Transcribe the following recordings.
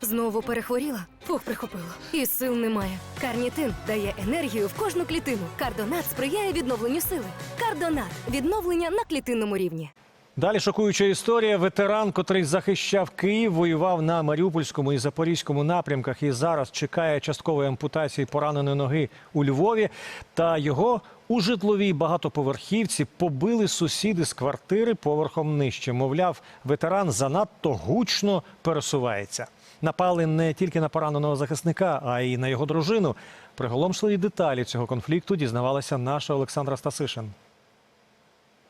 Знову перехворіла? Фух, прихопила. І сил немає. Карнітин дає енергію в кожну клітину. Кардонат сприяє відновленню сили. Кардонат відновлення на клітинному рівні. Далі шокуюча історія. Ветеран, котрий захищав Київ, воював на Маріупольському і Запорізькому напрямках і зараз чекає часткової ампутації пораненої ноги у Львові. Та його у житловій багатоповерхівці побили сусіди з квартири поверхом нижче. Мовляв, ветеран занадто гучно пересувається. Напали не тільки на пораненого захисника, а й на його дружину. Приголомшливі деталі цього конфлікту дізнавалася наша Олександра Стасишин.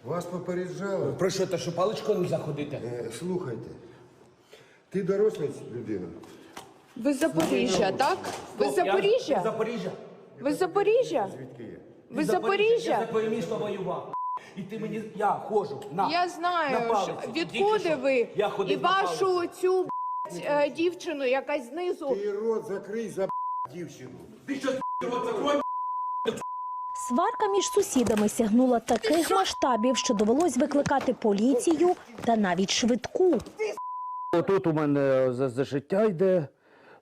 Вас попереджали. Про що, та що паличкою не заходити? Е, Слухайте, ти доросла людина. Ви з Запоріжжя, так? Ви з Я Запоріжжя? з Запоріжжя. Ви з Запоріжжя? Звідки є? Ви з Я Запоріжжя? за твоє місто воював. І ти мені, я ходжу на Я на знаю, палиці. що- Тільки відкуди що. ви Я ходив і на вашу цю б***ь, е, дівчину, яка знизу. Ти рот закрий за дівчину. Ти що, рот закрой? Сварка між сусідами сягнула таких масштабів, що довелось викликати поліцію та навіть швидку. Тут у мене за, за життя йде,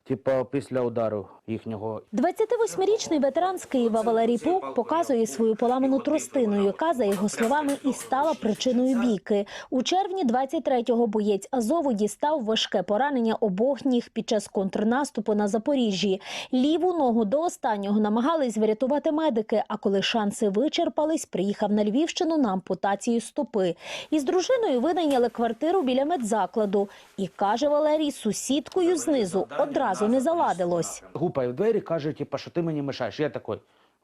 типа після удару їхнього. 28-річний ветеран з Києва Валерій Пук показує свою поламану тростину, яка, за його словами, і стала причиною бійки. У червні 23-го боєць Азову дістав важке поранення обох ніг під час контрнаступу на Запоріжжі. Ліву ногу до останнього намагались врятувати медики. А коли шанси вичерпались, приїхав на Львівщину на ампутацію стопи. Із дружиною винайняли квартиру біля медзакладу. І каже Валерій, сусідкою знизу одразу не заладилось. Гупає в двері, каже, типу, що ти мені мешаєш. Я такий.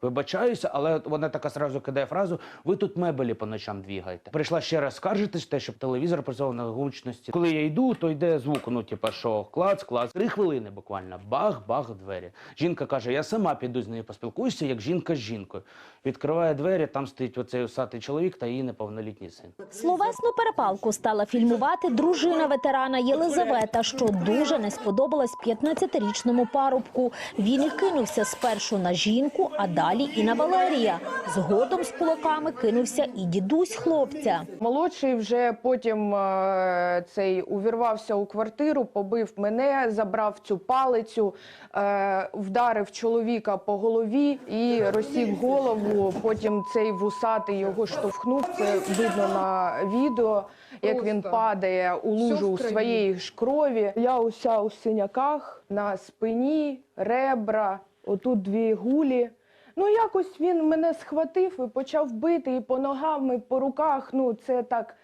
Вибачаюся, але вона така сразу кидає фразу: ви тут мебелі по ночам двігаєте. Прийшла ще раз скаржитись, те, щоб телевізор працював на гучності. Коли я йду, то йде звук. Ну, типа, що клац, клац. Три хвилини буквально. Бах, бах, двері. Жінка каже: я сама піду з нею поспілкуюся, як жінка з жінкою. Відкриває двері, там стоїть оцей усатий чоловік та її неповнолітній син. Словесну перепалку стала фільмувати дружина ветерана Єлизавета, що дуже не сподобалась 15-річному парубку. Він кинувся спершу на жінку, а далі і на Валерія. Згодом з кулаками кинувся і дідусь хлопця. Молодший вже потім е, цей увірвався у квартиру, побив мене, забрав цю палицю, е, вдарив чоловіка по голові і розсік голову. Потім цей вусатий його штовхнув. Це видно на відео, як він падає у лужу у своєї ж крові. Я уся у синяках на спині, ребра, отут дві гулі. Ну, якось він мене схватив і почав бити і по ногам, і по руках. Ну, це так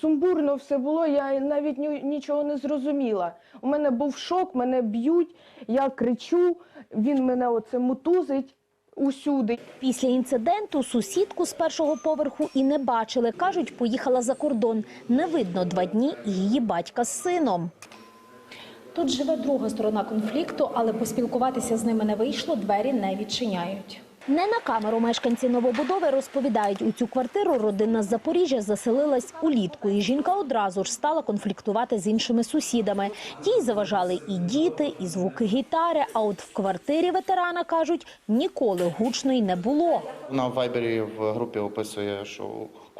сумбурно все було. Я навіть ні- нічого не зрозуміла. У мене був шок, мене б'ють, я кричу, він мене оце мутузить усюди. Після інциденту сусідку з першого поверху і не бачили. Кажуть, поїхала за кордон. Не видно два дні її батька з сином. Тут живе друга сторона конфлікту, але поспілкуватися з ними не вийшло, двері не відчиняють. Не на камеру мешканці новобудови розповідають, у цю квартиру родина з Запоріжжя заселилась улітку, і жінка одразу ж стала конфліктувати з іншими сусідами. Їй заважали і діти, і звуки гітари. А от в квартирі ветерана кажуть, ніколи гучно й не було. На вайбері в групі описує, що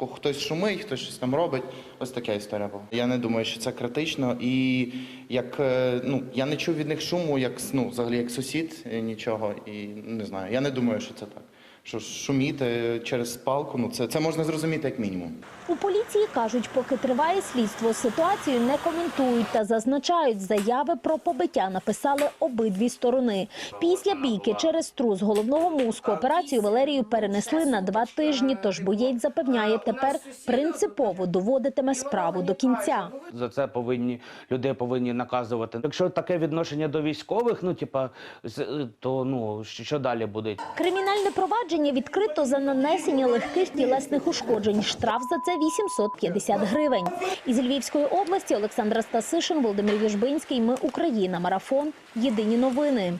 хтось шумить, хтось щось там робить. Ось така історія була. Я не думаю, що це критично. І як е, ну я не чув від них шуму, як ну, взагалі як сусід е, нічого. І не знаю. Я не думаю, що це так. Що шуміти через палку, ну це, це можна зрозуміти як мінімум. У поліції кажуть, поки триває слідство, ситуацію не коментують та зазначають, заяви про побиття написали обидві сторони. Після бійки через трус головного мозку операцію Валерію перенесли на два тижні. Тож боєць запевняє, тепер принципово доводитиме справу до кінця. За це повинні людей повинні наказувати. Якщо таке відношення до військових, ну типа, з- то ну що що далі буде? Кримінальне провадження відкрито за нанесення легких тілесних ушкоджень. Штраф за це 850 гривень. Із Львівської області Олександра Стасишин, Володимир Южбинський. Ми Україна. Марафон. Єдині новини.